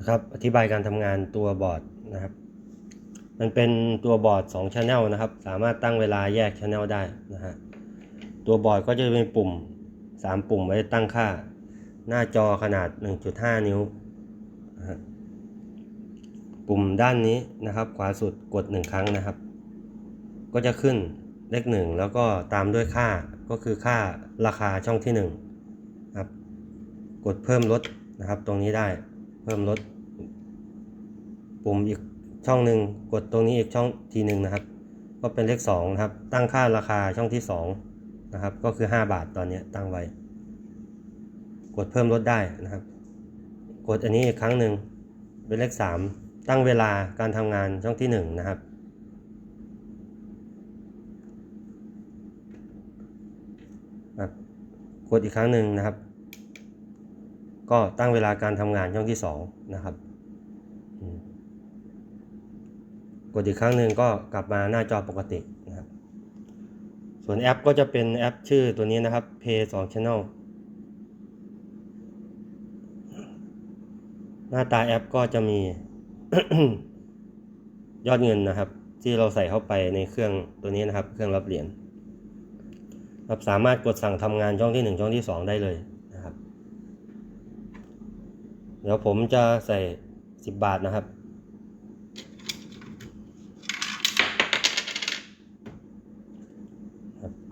นะครับอธิบายการทำงานตัวบอร์ดนะครับ มันเป็นตัวบอร์ด2 Channel นะครับ สามารถตั้งเวลาแยก Channel ได้นะฮะตัวบอร์ดก็จะเป็นปุ่ม 3 ปุ่มไว้ตั้งค่า หน้าจอขนาด 1.5 นิ้วนะฮะปุ่มด้านนี้นะครับ ขวาสุดกด 1 ครั้งนะครับ ก็จะขึ้นเลขหนึ่งแล้วก็ตามด้วยค่าก็คือค่าราคาช่องที่1นะครับ กดเพิ่มลดนะครับตรงนี้ได้ เพิ่มลดปุ่มอีกช่องหนึ่งกดตรงนี้อีกช่องทีหนึ่งนะครับ ก็เป็นเลขสองนะครับ ตั้งค่าราคาช่องที่สองนะครับ ก็คือ 5 บาทตอนนี้ตั้งไว้ กดเพิ่มลดได้นะครับ กดอันนี้อีกครั้งหนึ่งเป็นเลขสามตั้งเวลาการทำงานช่องที่หนึ่งนะครับกดอีกครั้งหนึ่งนะครับ ก็ตั้งเวลาการทำงานช่องที่สองนะครับกดอีกครั้งหนึ่งก็กลับมาหน้าจอปกตินะครับ ส่วนแอปก็จะเป็นแอปชื่อตัวนี้นะครับ Pay 2 Channel หน้าตาแอปก็จะมียอดเงินนะครับ ที่เราใส่เข้าไปในเครื่องตัวนี้นะครับ เครื่องรับเหรียญครับสามารถกดสั่งทำงานช่องที่ 1 ช่องที่ 2 ได้เลย เดี๋ยวผมจะใส่ 10 บาทนะครับ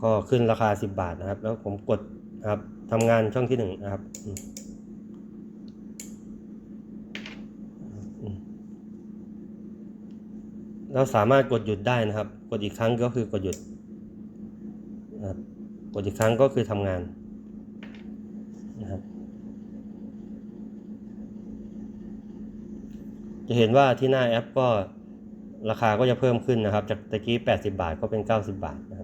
ก็ขึ้นราคา 10 บาทนะครับ แล้วผมกดนะครับทำงานช่องที่1นะครับเราสามารถกดหยุดได้นะครับ กดอีกครั้งก็คือกดหยุด กดอีกครั้งก็คือทำงานนะครับ จะเห็นว่าที่หน้าแอปก็ราคาก็จะเพิ่มขึ้นนะครับ จากตะกี้ 80 บาทก็เป็น 90 บาทนะ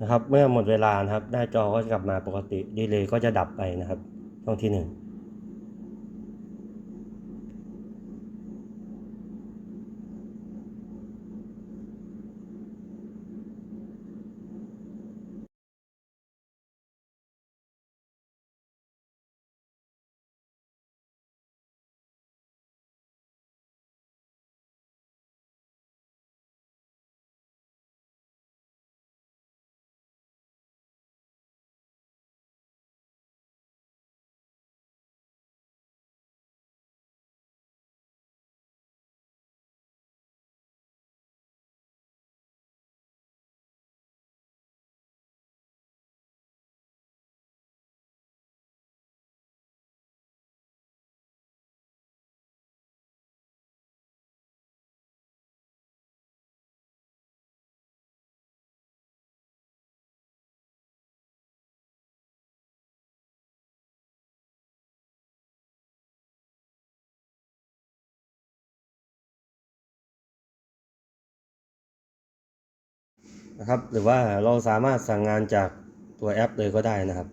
นะครับ เมื่อหมดเวลานะครับ หน้าจอก็จะกลับมาปกติดีเลย์ก็จะดับไปนะครับ ช่องที่ห นะครับ หรือว่าเราสามารถสั่งงานจากตัวแอปเลยก็ได้นะครับ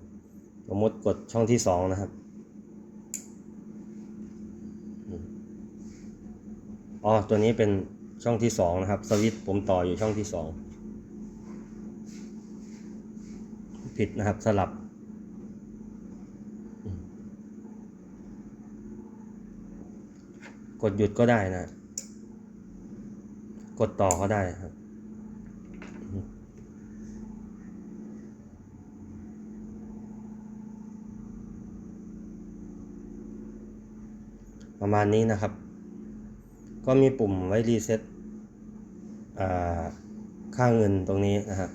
สมมติกดช่องที่สองนะครับอ๋อตัวนี้เป็นช่องที่สองนะครับ สวิตผมต่ออยู่ช่องที่สองผิดนะครับสลับกดหยุดก็ได้นะ กดต่อก็ได้ครับ ประมาณนี้นะครับ ก็มีปุ่มไว้รีเซ็ตค่าเงินตรงนี้นะครับ